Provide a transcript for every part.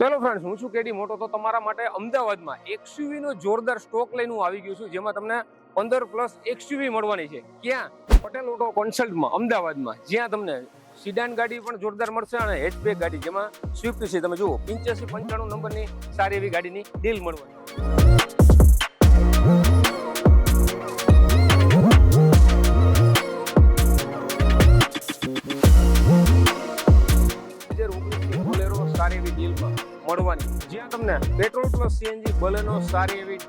ચલો ફ્રેન્ડ્સ હું છું કેડી મોટો. તો તમારા માટે અમદાવાદમાં એક્સયુવી નો જોરદાર સ્ટોક લઈને હું આવી ગયો છું, જેમાં તમને પંદર પ્લસ એક્સયુવી મળવાની છે. ક્યાં? પટેલ ઓટો કોન્સલ્ટમાં, અમદાવાદમાં. જ્યાં તમને સિડાન ગાડી પણ જોરદાર મળશે અને હેચબેક ગાડી, જેમાં સ્વિફ્ટ છે. તમે જુઓ, પંચ્યાસી પંચાણું નંબરની સારી એવી ગાડીની ડીલ મળવાની. મળવાની. જ્યાં તમને પેટ્રોલ પ્લસ સીએનજી બલેનો સારી એવી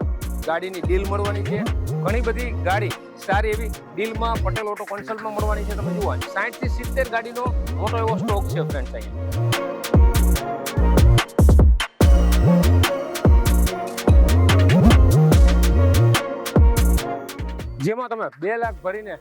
ગાડીની ડીલ મળવાની છે. ઘણી બધી ગાડી સારી એવી ડીલમાં પટેલ ઓટો કન્સલ્ટમાં મળવાની છે. તમે જુઓ સાઠથી સિત્તેર ગાડીનો મોટો એવો સ્ટોક છે ફ્રેન્ડ અહીંયા જેમાં તમે બે લાખ ભરીને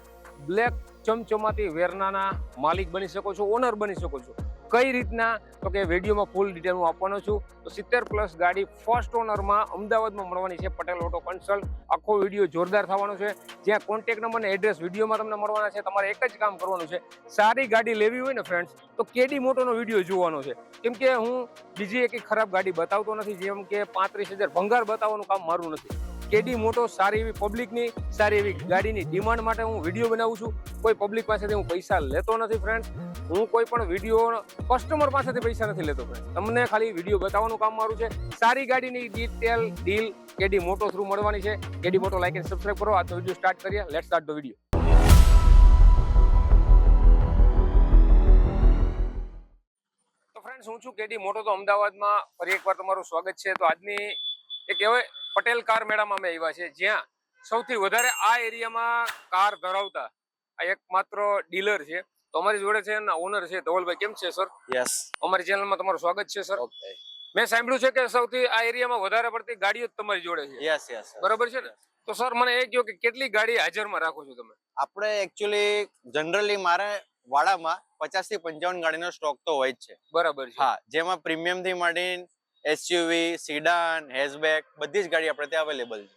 બ્લેક ચમચમાતી વેરનાના માલિક બની શકો છો ઓનર બની શકો છો. કઈ રીતના? તો કે વિડીયોમાં ફૂલ ડિટેલ હું આપવાનો છું. તો સિત્તેર પ્લસ ગાડી ફર્સ્ટ ઓનરમાં અમદાવાદમાં મળવાની છે પટેલ ઓટો કન્સલ્ટ આખો વીડિયો જોરદાર થવાનો છે. જ્યાં કોન્ટેક નંબર અને એડ્રેસ વિડીયોમાં તમને મળવાના છે. તમારે એક જ કામ કરવાનું છે. સારી ગાડી લેવી હોય ને ફ્રેન્ડ્સ તો કેડી મોટોનો વીડિયો જોવાનો છે. કેમ કે હું બીજી એક ખરાબ ગાડી બતાવતો નથી. જેમ કે પાંત્રીસ હજાર ભંગાર બતાવવાનું કામ મારું નથી. કેડી મોટો, સારી એવી પબ્લિકની સારી એવી ગાડીની ડિમાન્ડ માટે હું વીડિયો બનાવું છું. કોઈ પબ્લિક પાસેથી હું પૈસા લેતો નથી ફ્રેન્ડ હું કોઈ પણ વીડિયો કસ્ટમર પાસેથી પૈસા નથી લેતો ફ્રેન્ડ તમને ખાલી વીડિયો બતાવવાનું કામ મારું છે. સારી ગાડીની ડિટેલ ડીલ કેડી મોટો થ્રુ મળવાની છે. કેડી મોટો લાઈક એન્ડ સબસ્ક્રાઈબ કરો. આ તો વીડિયો સ્ટાર્ટ કરીએ. Let start the video friends હું છું કેડી મોટો. તો અમદાવાદમાં ફરી એકવાર તમારું સ્વાગત છે. તો આજની એક કહેવાય પટેલ કાર મેળામાં અમે આવ્યા છે જ્યાં સૌથી વધારે આ એરિયામાં કાર ધરાવતા આ એક માત્ર ડીલર છે. તો અમારી જોડે છે એના ઓનર છે. ધવલભાઈ કેમ છે સર યસ અમારી ચેનલમાં તમારું સ્વાગત છે સર મેં સાંભળ્યું છે કે સૌથી આ એરિયામાં વધારે પડતી ગાડીઓ તમારી જોડે છે. યસ યસ બરાબર છે ને? તો સર મને એ કહો કે કેટલી ગાડી હાજરમાં રાખો છો તમે? આપણે એકચ્યુઅલી જનરલી મારે વાડામાં પચાસથી પંચાવન ગાડીનો સ્ટોક તો હોય જ છે. બરાબર છે. હા જેમાં પ્રીમિયમથી માંડીને એસયુવી સીડાન હેઝબેક બધી જ ગાડી આપણે ત્યાં અવેલેબલ છે.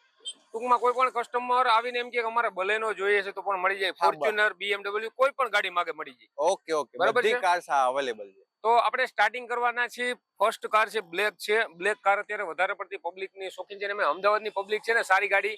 ટૂંકમાં કોઈ પણ કસ્ટમર આવીને એમ કે અમારે બલેનો જોઈએ છે તો પણ મળી જાય. ફોર્ચ્યુનર બીએમડબલ્યુ કોઈ પણ ગાડી માગે મળી જાય. ઓકે ઓકે બરાબર બધી છે? કાર્સ હા અવેલેબલ છે. તો આપણે સ્ટાર્ટિંગ કરવાના છીએ. ફર્સ્ટ કાર છે બ્લેક છે. બ્લેક કાર અત્યારે વધારે પડતી પબ્લિકની શોખીન છે અને અમે અમદાવાદની પબ્લિક છે ને સારી ગાડી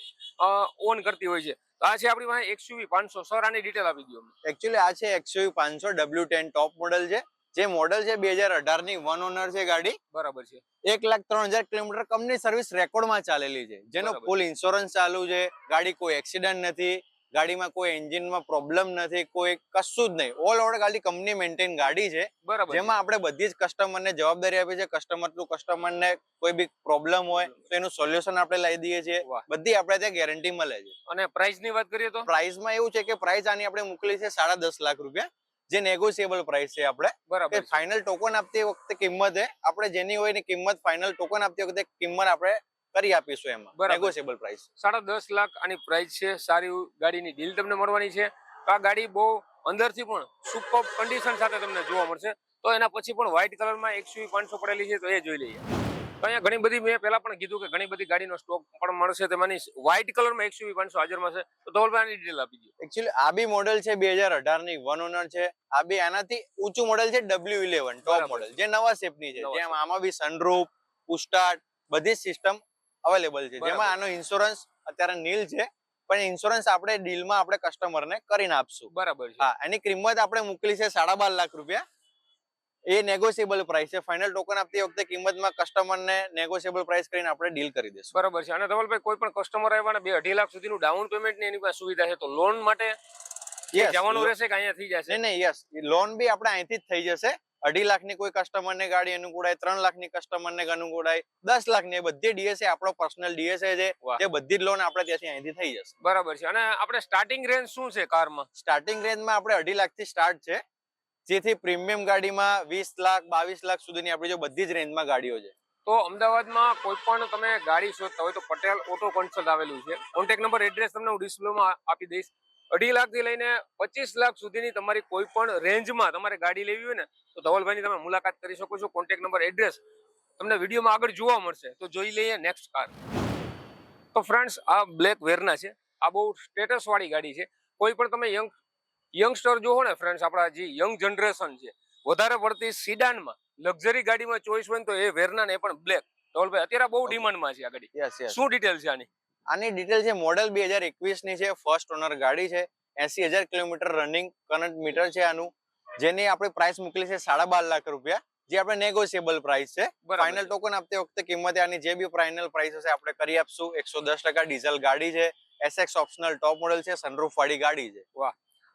ઓન કરતી હોય છે. આ છે આપણી પાસે એક્સયુવી પાંચસો સર આની ડિટેલ આપી દો. એકચ્યુઅલી આ છે એક્સયુવી પાંચસો ડબલ્યુ ટેન ટોપ મોડલ છે. જે મોડલ છે બે હજાર અઢારની વન ઓનર છે ગાડી. બરાબર છે. એક લાખ ત્રણ હજાર કિલોમીટર કંપની સર્વિસ રેકોર્ડમાં ચાલેલી છે. જેનો ફૂલ ઇન્સ્યોરન્સ ચાલુ છે. ગાડી કોઈ એક્સિડન્ટ નથી. ગાડીમાં કોઈ એન્જિનમાં પ્રોબ્લેમ નથી. કોઈ કશું જ નહીં. ઓલ ઓવર ગાડી કંપની મેન્ટેન ગાડી છે. બરાબર. જેમાં આપણે બધી જ કસ્ટમરને જવાબદારી આપી છે. કસ્ટમર ટુ કસ્ટમરને કોઈ બી પ્રોબ્લેમ હોય તો એનું સોલ્યુશન આપણે લઈ દઈએ છીએ. બધી આપણે ત્યાં ગેરંટી મળે છે. અને પ્રાઇસની વાત કરીએ તો? પ્રાઇસમાં એવું છે કે પ્રાઇસ આની આપણે મોકલી છે સાડા દસ લાખ રૂપિયા. જે નેગોશિયેબલ પ્રાઇસ છે આપણે બરાબર ફાઇનલ ટોકન આપતી વખતે કિંમત હે. આપણે જેની હોય એની કિંમત ફાઇનલ ટોકન આપતી વખતે કિંમત આપણે કરી આપીશું એમાં. નેગોશિયેબલ પ્રાઇસ સાડા દસ લાખ આની પ્રાઇસ છે. સારી ગાડીની ડીલ તમને મળવાની છે. આ ગાડી બહુ અંદરથી પણ સુપર કન્ડિશન સાથે તમને જોવા મળશે. તો એના પછી પણ વ્હાઇટ કલરમાં એકસો પાંચસો પડેલી છે તો એ જોઈ લઈએ. તો અહીંયા ઘણી બધી મેં પહેલા પણ કીધું કે ઘણી બધી ગાડીનો સ્ટોક પણ મળશે તેમાંની વ્હાઇટ કલરમાં એકસો પાંચસો હાજરમાં છે. તો ધવલભાઈ ડિટેલ આપી દો એકચ્યુઅલી આ બી મોડેલ છે બે હજાર અઢારની વન ઓનર છે. આ બી આનાથી ઊંચું મોડેલ છે ડબલ્યુ ઇલેવન ટોપ મોડલ જે નવા શેપની છે. જેમ આમાં બી સનરૂફ પુસ્ટાર્ટ બધી સિસ્ટમ અવેલેબલ છે. જેમાં આનો ઇન્સ્યોરન્સ અત્યારે નીલ છે પણ ઇન્સ્યોરન્સ આપણે ડીલમાં આપણે કસ્ટમરને કરીને આપશું. બરાબર હા એની કિંમત આપણે મોકલી છે સાડા બાર લાખ રૂપિયા. એ નેગોશિયેબલ પ્રાઇસ છે. ફાઇનલ ટોકન આપતી વખતે કિંમતમાં કસ્ટમરને નેગોશિયેબલ પ્રાઇસ કરીને આપણે ડીલ કરી દઈશું. બરાબર છે. અને ધવલભાઈ કોઈ પણ કસ્ટમર આવ્યા ને બે અઢી લાખ સુધીનું ડાઉન પેમેન્ટની એની પાસે સુવિધા છે તો લોન માટે જવાનું રહેશે કે અહીંયા થઈ જશે? નહીં નહીં યસ લોન બી આપણે અહીંથી જ થઈ જશે. અઢી લાખની કોઈ કસ્ટમરને ગાડી અનુકૂળાય ત્રણ લાખની કસ્ટમરને અનુકૂળાય દસ લાખની બધી ડીએસએ આપણો પર્સનલ ડીએસએ છે. જે બધી જ લોન આપણે ત્યાંથી અહીંથી થઈ જશે. બરાબર છે. અને આપણે સ્ટાર્ટિંગ રેન્જ શું છે કારમાં? સ્ટાર્ટિંગ રેન્જમાં આપણે અઢી લાખથી સ્ટાર્ટ છે. જેથી પ્રીમિયમ ગાડીમાં વીસ લાખ, બાવીસ લાખ સુધીની આપણી જો બધી જ રેન્જમાં ગાડીઓ છે. તો અમદાવાદમાં કોઈ પણ તમે ગાડી શોધતા હોય તો પટેલ ઓટો કન્સલ્ટ આવેલું છે. કોન્ટેક્ટ નંબર એડ્રેસ તમને હું ડિસ્પ્લેમાં આપી દઈશ. અઢી લાખથી લઈને પચીસ લાખ સુધીની તમારી કોઈ પણ રેન્જમાં તમારે ગાડી લેવી હોય ને, તો ધવલભાઈની તમે મુલાકાત કરી શકો છો. કોન્ટેક્ટ નંબર એડ્રેસ તમને વિડીયોમાં આગળ જોવા મળશે. તો જોઈ લઈએ નેક્સ્ટ કાર તો ફ્રેન્ડ્સ આ બ્લેક વેરના છે. આ બહુ સ્ટેટસ વાળી ગાડી છે. કોઈ પણ તમે યંગ યંગસ્ટર જોવો ને ફ્રેન્ડ્સ આપણા જે યંગ જનરેશન છે વધારે પડતી સિડાનમાં લક્ઝરી ગાડીમાં ચોઈસ હોય તો એ વેરના ને એ પણ બ્લેક ધવલભાઈ અત્યારે બહુ ડિમાન્ડમાં છે આ ગાડી. શું ડિટેલ છે આની? આની ડિટેલ છે મોડેલ બે હજારની છે ફર્સ્ટ ઓનર ગાડી છે એસી હજાર કિલોમીટર રનિંગ કરંટ મીટર છે આનું જેની આપણે પ્રાઇસ મોકલી છે સાડા બાર લાખ રૂપિયા જે આપણે નેગોશિયેબલ પ્રાઇસ છે. ફાઇનલ ટોકન આપતી વખતે કિંમતે આની જે બી ફાઇનલ પ્રાઇસ હશે આપણે કરી આપશું. એકસો ડીઝલ ગાડી છે એસએક્સ ઓપ્શનલ ટોપ મોડેલ છે સનરૂફ વાળી ગાડી છે.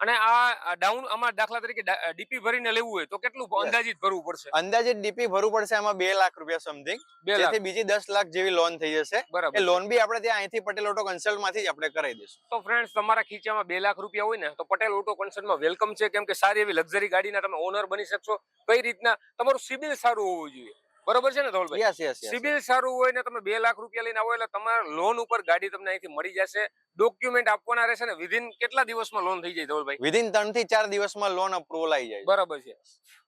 અને આ ડાઉન આમાં દાખલા તરીકે ડીપી ભરીને લેવું હોય તો કેટલું. અંદાજિત ભરવું પડશે? અંદાજિત ડીપી ભરવું પડશે આમાં બે લાખ રૂપિયા સમથિંગ જેથી બીજી દસ લાખ જેવી લોન થઈ જશે. બરાબર. એ લોન બી આપણે ત્યાં અહીંથી પટેલ ઓટો કન્સલ્ટમાંથી જ આપણે કરાવી દઈશું. તો ફ્રેન્ડ્સ તમારા ખીચામાં બે લાખ રૂપિયા હોય ને તો પટેલ ઓટો કન્સલ્ટમાં વેલકમ છે. કેમ કે સારી એવી લક્ઝરી ગાડીના તમે ઓનર બની શકશો. કઈ રીતના? તમારું સિબિલ સારું હોવું જોઈએ. બરોબર છે ને ધવલભાઈ? યસ સારું હોય ને તમે બે લાખ રૂપિયા લઈને આવો એટલે તમારા લોન ઉપર ગાડી તમને અહીંથી મળી જશે. ડોક્યુમેન્ટ આપવાના રહેશે ને વિધિન કેટલા દિવસમાં લોન થઈ જાય ધવલભાઈ? વિધિન ત્રણથી ચાર દિવસમાં લોન અપ્રુવલ આવી જાય બરાબર છે.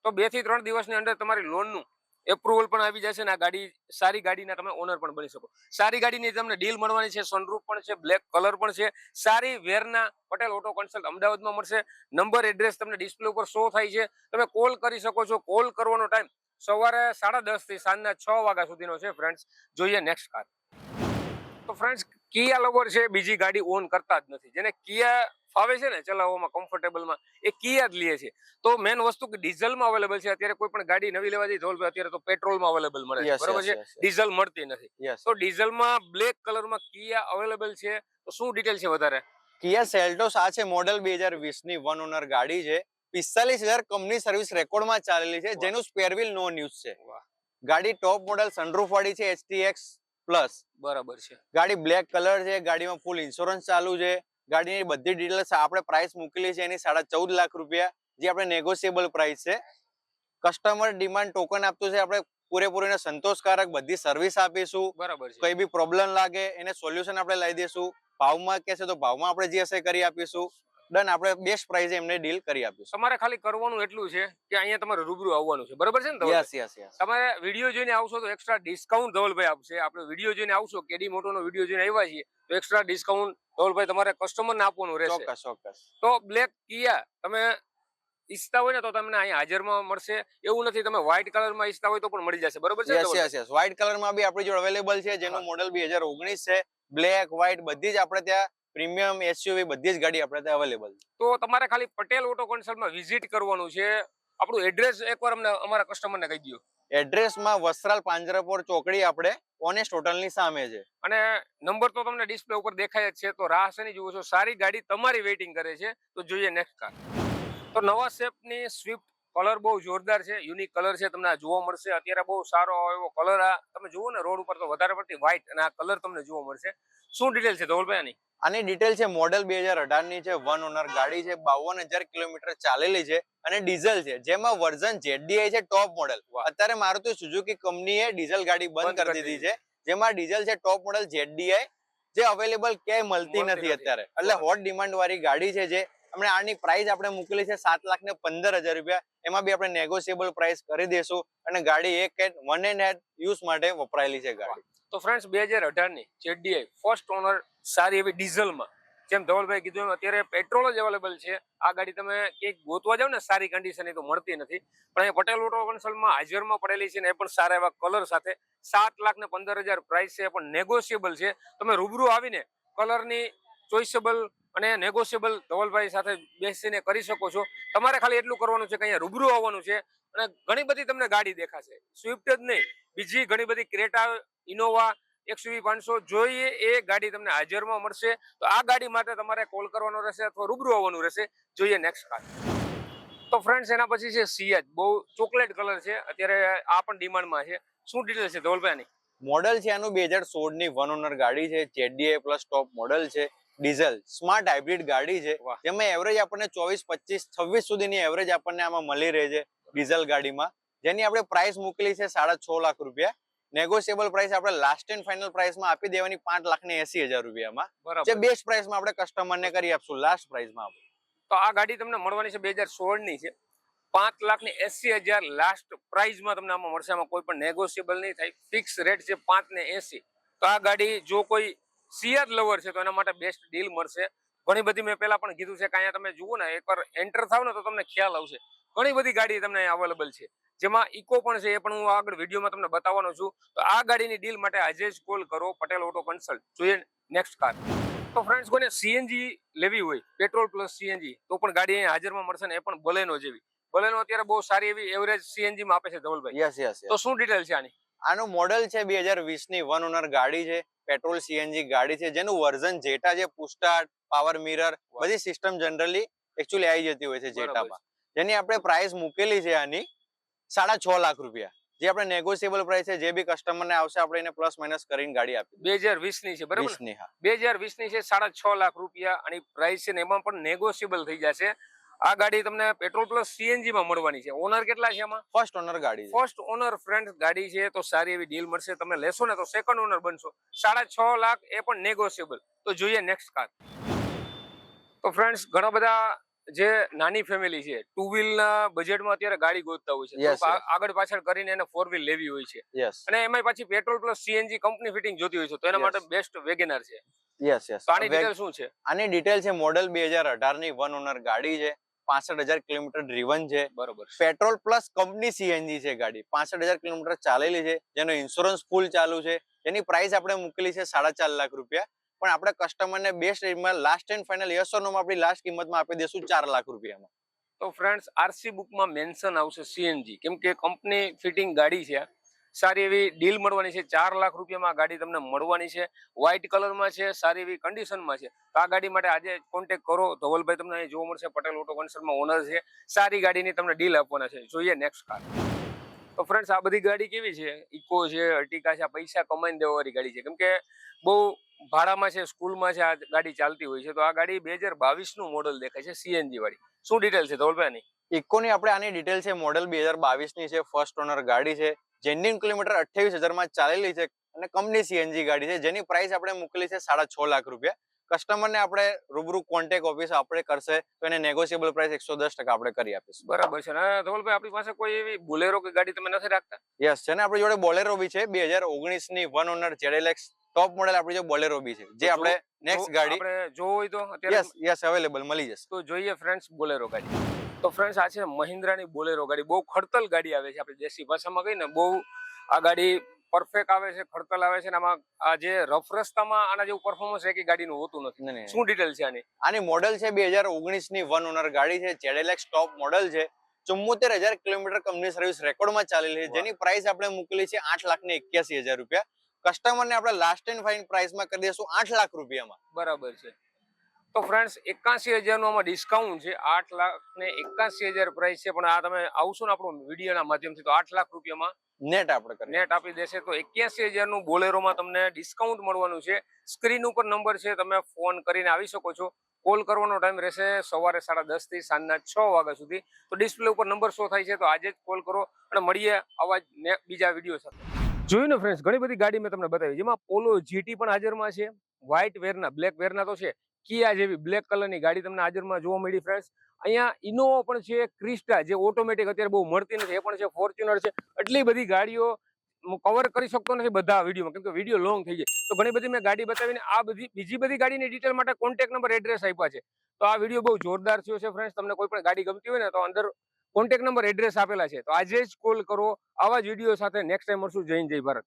તો બેથી ત્રણ દિવસની અંદર તમારી લોનનું એપ્રુવલ પણ આવી જશે ને આ ગાડી સારી ગાડીના તમે ઓનર પણ બની શકો. સારી ગાડીની તમને ડીલ મળવાની છે સનરૂફ પણ છે બ્લેક કલર પણ છે. સારી વેરના પટેલ ઓટો કન્સલ્ટ અમદાવાદમાં મળશે. નંબર એડ્રેસ તમને ડિસ્પ્લે ઉપર શો થાય છે. તમે કોલ કરી શકો છો. કોલ કરવાનો ટાઈમ સવારે સાડા દસથી સાંજના છ વાગ્યા સુધીનો છે ફ્રેન્ડ્સ જોઈએ નેક્સ્ટ કાર તો ફ્રેન્ડ્સ કિયા લવર છે બીજી ગાડી ઓન કરતા જ નથી. જેને કિયા ફાવે છે ને ચલાવવામાં કમ્ફર્ટેબલમાં એ કિયા જ લે છે. તો મેન વસ્તુ કે ડીઝલમાં અવેલેબલ છે અત્યારે કોઈ પણ ગાડી નવી લેવા ધોલભાઈ અત્યારે તો પેટ્રોલમાં અવેલેબલ મળે છે. બરોબર છે. ડીઝલ મળતી નથી. તો ડીઝલમાં બ્લેક કલરમાં કિયા અવેલેબલ છે? તો શું ડિટેલ છે વધારે? કિયા સેલ્ટોસ આ છે મોડેલ બે હજાર વીસની વન ઓનર ગાડી છે. પિસ્તાલીસ હજાર કંપની સર્વિસ રેકોર્ડમાં ચાલેલી છે જેનું સ્પેર વ્હીલ નો ન્યૂઝ છે. ગાડી ટોપ મોડલ સનરૂફ વાળી છે એચટીએક્સ પ્લસ બરાબર છે. ગાડી બ્લેક કલર છે ગાડીમાં ફૂલ ઇન્સ્યોરન્સ ચાલુ છે. ગાડીની બધી ડિટેલ્સ આપણે પ્રાઇસ મૂકેલી છે એની સાડા ચૌદ લાખ રૂપિયા જે આપણે નેગોશિયેબલ પ્રાઇસ છે. કસ્ટમર ડિમાન્ડ ટોકન આપતું છે આપણે પૂરેપૂરી સંતોષકારક બધી સર્વિસ આપીશું. બરાબર છે. કઈ બી પ્રોબ્લેમ લાગે એને સોલ્યુશન આપણે લઈ દઈશું. ભાવમાં કહેશે તો ભાવમાં આપણે જે હશે કરી આપીશું. ડન આપણે બેસ્ટ પ્રાઇસે એમને ડીલ કરી આપીશું. તમારે ખાલી કરવાનું એટલું છે કે અહીંયા તમારે રૂબરૂ આવવાનું છે. બરાબર છે ને યસ યસ યસ તમારે વીડિયો જોઈને આવશો તો એક્સ્ટ્રા ડિસ્કાઉન્ટ ધવલભાઈ આપશે. આપણે વીડિયો જોઈને આવશો કેડી મોટોનો વીડિયો જોઈને આવ્યા છીએ તો એક્સ્ટ્રા ડિસ્કાઉન્ટ ધવલભાઈ તમારે કસ્ટમરને આપવાનું રહેશે. ચોક્કસ ચોક્કસ. તો બ્લેક કિયા તમે ઈચ્છતા હોય ને તો તમને અહીંયા હાજરમાં મળશે. એવું નથી તમે વ્હાઇટ કલરમાં ઈચ્છતા હોય તો પણ મળી જશે. બરોબર છે યસ? યસ યસ વ્હાઇટ કલરમાં બી આપણી જોડે અવેલેબલ છે જેનું મોડેલ બે હજાર ઓગણીસ છે. બ્લેક વ્હાઇટ બધી જ આપણે ત્યાં પ્રીમિયમ એસયુવી બધી જ ગાડી આપણે ત્યાં અવેલેબલ તો તમારે ખાલી પટેલ ઓટો કન્સલ્ટમાં વિઝિટ કરવાનું છે. આપણું એડ્રેસ એકવાર અમને અમારા કસ્ટમરને કહી દો એડ્રેસમાં વસ્ત્રાલ પાંજરાપોર ચોકડી આપણે ઓનેસ્ટ હોટલની સામે છે. અને નંબર તો તમને ડિસ્પ્લે ઉપર દેખાય જ છે. તો રાહ શેની જુઓ છો? સારી ગાડી તમારી વેઇટિંગ કરે છે. તો જોઈએ નેક્સ્ટ કાર તો નવા શેપની સ્વિફ્ટ કલર બહુ જોરદાર છે યુનિક કલર છે તમને જોવા મળશે. અત્યારે બહુ સારો એવો કલર આ તમે જુઓ ને રોડ ઉપર તો વધારે પડતી વ્હાઇટ અને આ કલર તમને જોવા મળશે. શું ડિટેલ છે ધોલભાઈ આની? આની ડિટેલ છે મોડેલ બે હજારની છે વન ઓનર ગાડી છે બાવન હજાર કિલોમીટર ચાલેલી છે અને ડીઝલ છે. જેમાં વર્ઝન જેડીઆઈ છે ટોપ મોડેલ અત્યારે મારુતિ સુઝુકી કંપનીએ ડીઝલ ગાડી બંધ કરી દીધી છે. જેમાં ડીઝલ છે ટોપ મોડેલ જેડીઆઈ જે અવેલેબલ ક્યાંય મળતી નથી. અત્યારે. એટલે હોટ ડિમાન્ડ વાળી ગાડી છે જે. આપણે આની પ્રાઇસ આપણે મૂકેલી છે સાત લાખ ને પંદર હજાર રૂપિયા. એમાં બી આપણે નેગોશિયેબલ પ્રાઇસ કરી દેશું અને ગાડી એક વન એન્ડ હેડ યુઝ માટે વપરાયેલી છે ગાડી. તો ફ્રેન્ડ્સ બે હજાર અઢારની જેડીઆઈ ફર્સ્ટ ઓનર સારી એવી ડીઝલમાં જેમ ધવલભાઈ કીધું એમ, અત્યારે પેટ્રોલ જ અવેલેબલ છે. આ ગાડી તમે ક્યાંક ગોતવા જાવ ને, સારી કન્ડિશન તો મળતી નથી. પણ અહીંયા પટેલ ઓટો કન્સલ્ટમાં હાજરમાં પડેલી છે ને, એ પણ સારા એવા કલર સાથે. સાત લાખ ને પંદર હજાર પ્રાઇસ છે, એ પણ નેગોશિયેબલ છે. તમે રૂબરૂ આવીને કલરની ચોઇસેબલ અને નેગોશિયેબલ ધવલભાઈ સાથે બેસીને કરી શકો છો. તમારે ખાલી એટલું કરવાનું છે કે અહીંયા રૂબરૂ આવવાનું છે અને ઘણી બધી તમને ગાડી દેખાશે. સ્વિફ્ટ જ નહીં. બીજી ઘણી બધી ક્રેટા ઇનોવા એક્સયુવી પાંચસો જોઈએ એ ગાડી તમને હાજરમાં મળશે. તો આ ગાડી માટે તમારે કોલ કરવાનો રહેશે અથવા રૂબરૂ આવવાનું રહેશે. જોઈએ નેક્સ્ટ કાર તો ફ્રેન્ડ્સ એના પછી છે સિયાજ બહુ ચોકલેટ કલર છે. અત્યારે આ પણ ડિમાન્ડમાં છે. શું ડિટેલ છે ધવલભાઈની? મોડલ છે આનું બે હજાર સોળની વન ઓનર ગાડી છે. જેડીએ પ્લસ ટોપ મોડલ છે. ડીઝલ સ્માર્ટ હાઇબ્રિડ ગાડી છે. જેમાં એવરેજ આપણને ચોવીસ પચીસ છવ્વીસ સુધીની એવરેજ આપણને આમાં મળી રહે છે ડીઝલ ગાડીમાં. જેની આપણે પ્રાઇસ મૂકેલી છે સાડા છ લાખ રૂપિયા. નેગોશિયેબલ પ્રાઇસ આપણે લાસ્ટ એન્ડ ફાઇનલ પ્રાઇસમાં આપી દેવાની પાંચ લાખ ને એસી હજાર રૂપિયામાં. જે બેસ્ટ પ્રાઇસમાં આપણે કસ્ટમરને કરી આપશું લાસ્ટ પ્રાઇસમાં તો આ ગાડી તમને મળવાની છે બે હજાર સોળની છે. પાંચ લાખ ને એસી હજાર લાસ્ટ પ્રાઇઝમાં તમને આમાં મળશે. આમાં કોઈ પણ નેગોશિયેબલ નહીં થાય. ફિક્સ રેટ છે પાંચ ને એસી. તો આ ગાડી જો કોઈ સિયાજ લવર છે તો એના માટે બેસ્ટ ડીલ મળશે. ઘણી બધી મેં પહેલા પણ કીધું છે કે અહીંયા તમે જુઓ ને એકવાર એન્ટર થાવ ને તો તમને ખ્યાલ આવશે. ઘણી બધી ગાડી તમને અવેલેબલ છે. જેમાં ઇકો પણ છે એ પણ હું આગળ વિડીયોમાં તમને બતાવવાનો છું. તો આ ગાડીની ડીલ માટે આજે જ કોલ કરો પટેલ ઓટો કન્સલ્ટ જોઈએ નેક્સ્ટ કાર તો ફ્રેન્ડ્સ કોને સીએનજી લેવી હોય પેટ્રોલ પ્લસ સીએનજી તો પણ ગાડી અહીંયા હાજરમાં મળશે ને એ પણ બલેનો જેવી. બલેનો અત્યારે બહુ સારી એવી એવરેજ સીએનજી માં આપે છે ધવલભાઈ. યસ યસ તો શું ડિટેલ છે આની? આનું મોડલ છે બે હજાર વીસની વન ઓનર ગાડી છે પેટ્રોલ સીએનજી ગાડી છે જેનું વર્ઝન જેટા છે પુસ્ટાર્ટ પાવર મિરર બધી સિસ્ટમ જનરલી એકચ્યુઅલી આવી જતી હોય છે જેટામાં જેની આપણે પ્રાઇસ મૂકેલી છે આની સાડા છ લાખ રૂપિયા. જે આપણે નેગોશિયેબલ પ્રાઇસ છે જે બી કસ્ટમરને આવશે આપણે એને પ્લસ માઇનસ કરીને ગાડી આપી બે હજાર વીસની? છે બરાબર બે હજાર વીસની છે સાડા છ લાખ રૂપિયા અને પ્રાઇસ છે ને એમાં પણ નેગોશિયેબલ થઈ જશે. આ ગાડી તમને પેટ્રોલ પ્લસ સીએનજી માં મળવાની છે. ઓનર કેટલા છે એમાં ફર્સ્ટ ઓનર ગાડી ફર્સ્ટ ઓનર ફ્રેન્ડ ગાડી છે તો સારી એવી ડીલ મળશે. તમે લેશો ને તો સેકન્ડ ઓનર બનશો. સાડા છ લાખ એ પણ નેગોશિયેબલ તો જોઈએ નેક્સ્ટ કાર તો ફ્રેન્ડ્સ ઘણા બધા જે નાની ફેમિલી છે ટુ વ્હીલ ના બજેટમાં અત્યારે ગાડી ગોતતા હોય છે. આગળ પાછળ કરીને એને ફોર વ્હીલ લેવી હોય છે. અને એમાં પાછી petrol plus CNG company fitting જોતી હોય છે. તો એના માટે બેસ્ટ વેગેનર છે. યસ યસ આની ડિટેલ શું છે? આની ડિટેલ છે મોડેલ બે હજાર અઢારની વન ઓનર ગાડી છે. પાસઠ હજાર કિલોમીટર ડ્રીવન છે. બરોબર. પેટ્રોલ પ્લસ કંપની સીએનજી છે ગાડી. પાસઠ હજાર કિલોમીટર ચાલેલી છે. જેનો ઇન્સ્યોરન્સ ફૂલ ચાલુ છે. એની પ્રાઇસ આપણે મૂકેલી છે સાડા ચાર લાખ રૂપિયા. પણ આપણે કસ્ટમરને બેસ્ટ રેટમાં લાસ્ટ એન્ડ ફાઇનલ યસ આપણી લાસ્ટ કિંમતમાં આપી દઈશું ચાર લાખ રૂપિયામાં. તો ફ્રેન્ડ્સ આરસી બુકમાં મેન્શન આવશે સીએનજી કેમ કે કંપની ફિટિંગ ગાડી છે સારી એવી ડીલ મળવાની છે. ચાર લાખ રૂપિયામાં ગાડી તમને મળવાની છે. વ્હાઇટ કલરમાં છે, સારી એવી કન્ડિશનમાં છે. તો આ ગાડી માટે આજે કોન્ટેક કરો. ધવલભાઈ તમને અહીં જોવા મળશે. પટેલ ઓટો કન્સર્ટમાં ઓનર છે. સારી ગાડીની તમને ડીલ આપવાના છે. જોઈએ નેક્સ્ટ કાર તો ફ્રેન્ડ્સ આ બધી ગાડી કેવી છે? ઇકો છે અર્ટિકા છે પૈસા કમાઈને દેવાવાળી ગાડી છે. કેમ કે બહુ ભાડામાં છે, સ્કૂલમાં છે, આ ગાડી ચાલતી હોય છે. તો આ ગાડી બે હજાર બાવીસનું મોડલ દેખાય છે સીએનજી વાળી. શું ડિટેલ છે ધવલભાઈ આની? ઇકોની આપણે આની ડિટેલ છે. મોડલ બે હજાર બાવીસની છે. ફર્સ્ટ ઓનર ગાડી છે. જેન્યુન કિલોમીટર અઠ્યાવીસ હજારમાં ચાલેલી છે અને કંપની સીએનજી ગાડી છે. જેની પ્રાઇસ આપણે મૂકેલી છે સાડા છ લાખ રૂપિયા. કસ્ટમરને આપણે રૂબરૂ કોન્ટેક ઓફિસ આપણે કરશે તો એને નેગોશિયેબલ પ્રાઇસ એકસો દસ ટકા આપણે કરી આપીશું. બરાબર છે. અને ધવલભાઈ આપણી પાસે કોઈ એવી બોલેરો કે ગાડી તમે નથી રાખતા? યસ છે ને? આપણી જોડે બોલેરો બી છે. બે હજાર ઓગણીસની વન ઓનર જેડેલેક્સ ટોપ મોડેલ આપણી જોડે બોલેરો બી છે. જે આપણે નેક્સ્ટ ગાડી આપણે જોવું હોય તો યસ યસ અવેલેબલ મળી જશે. તો જોઈએ ફ્રેન્ડ્સ બોલેરો ગાડી. તો ફ્રેન્ડ્સ આ છે મહિન્દ્રાની બોલેરો ગાડી. બહુ ખડતલ ગાડી આવે છે આપણે દેશી ભાષામાં કહીને બહુ આ ગાડી પરફેક્ટ આવે છે ખડતલ આવે છે આમાં આ જે રફ રસ્તામાં આના જેવું પરફોર્મન્સ એક ગાડીનું હોતું નથી. શું ડિટેલ છે આની? આની મોડેલ છે બે હજાર ઓગણીસની વન ઓનર ગાડી છે જેડેલેક્સ ટોપ મોડેલ છે. ચુમ્મોતેર હજાર કિલોમીટર કંપની સર્વિસ રેકોર્ડમાં ચાલેલી છે. જેની પ્રાઇસ આપણે મૂકેલી છે આઠ લાખ ને એક્યાસી હજાર રૂપિયા. કસ્ટમરને આપણે લાસ્ટ એન્ડ ફાઇન પ્રાઇસમાં કરી દઈશું આઠ લાખ રૂપિયામાં. બરાબર છે. તો ફ્રેન્ડ્સ એકાસી હજારનું આમાં ડિસ્કાઉન્ટ છે. આઠ લાખ ને એકાસી હજાર પ્રાઇસ છે. પણ આ તમે આવશો ને આપણું વિડીયોના માધ્યમથી તો આઠ લાખ રૂપિયામાં નેટ આપણે નેટ આપી દેશે. તો એક્યાસી હજારનું બોલેરોમાં તમને ડિસ્કાઉન્ટ મળવાનું છે. સ્ક્રીન ઉપર નંબર છે. તમે ફોન કરીને આવી શકો છો. કોલ કરવાનો ટાઈમ રહેશે સવારે સાડા દસથી સાંજના છ વાગ્યા સુધી. તો ડિસ્પ્લે ઉપર નંબર શો થાય છે. તો આજે જ કોલ કરો અને મળીએ આવા જ બીજા વીડિયો સાથે. જોયું ને ફ્રેન્ડ્સ ઘણી બધી ગાડી મેં તમને બતાવી. જેમાં પોલો જીટી પણ હાજરમાં છે. વ્હાઇટ વેરના બ્લેક વેરના તો છે. કિયા જેવી બ્લેક કલરની ગાડી તમને હાજરમાં જોવા મળી ફ્રેન્ડ્સ અહીંયા ઇનોવા પણ છે ક્રિસ્ટા જે ઓટોમેટિક અત્યારે બહુ મળતી નથી, એ પણ છે ફોર્ચ્યુનર છે. એટલી બધી ગાડીઓ કવર કરી શકતો નથી બધા વિડીયોમાં, કેમ કે વીડિયો લોંગ થઈ જાય. તો ઘણી બધી મેં ગાડી બતાવીને આ બધી, બીજી બધી ગાડીની ડિટેલ માટે કોન્ટેક્ટ નંબર એડ્રેસ આપ્યા છે. તો આ વીડિયો બહુ જોરદાર થયો છે ફ્રેન્ડ્સ તમને કોઈ પણ ગાડી ગમતી હોય ને, તો અંદર કોન્ટેક્ટ નંબર એડ્રેસ આપેલા છે. તો આજે જ કોલ કરો. આવા જ વીડિયો સાથે નેક્સ્ટ ટાઈમ મળશું. હિન્દ, જય ભારત.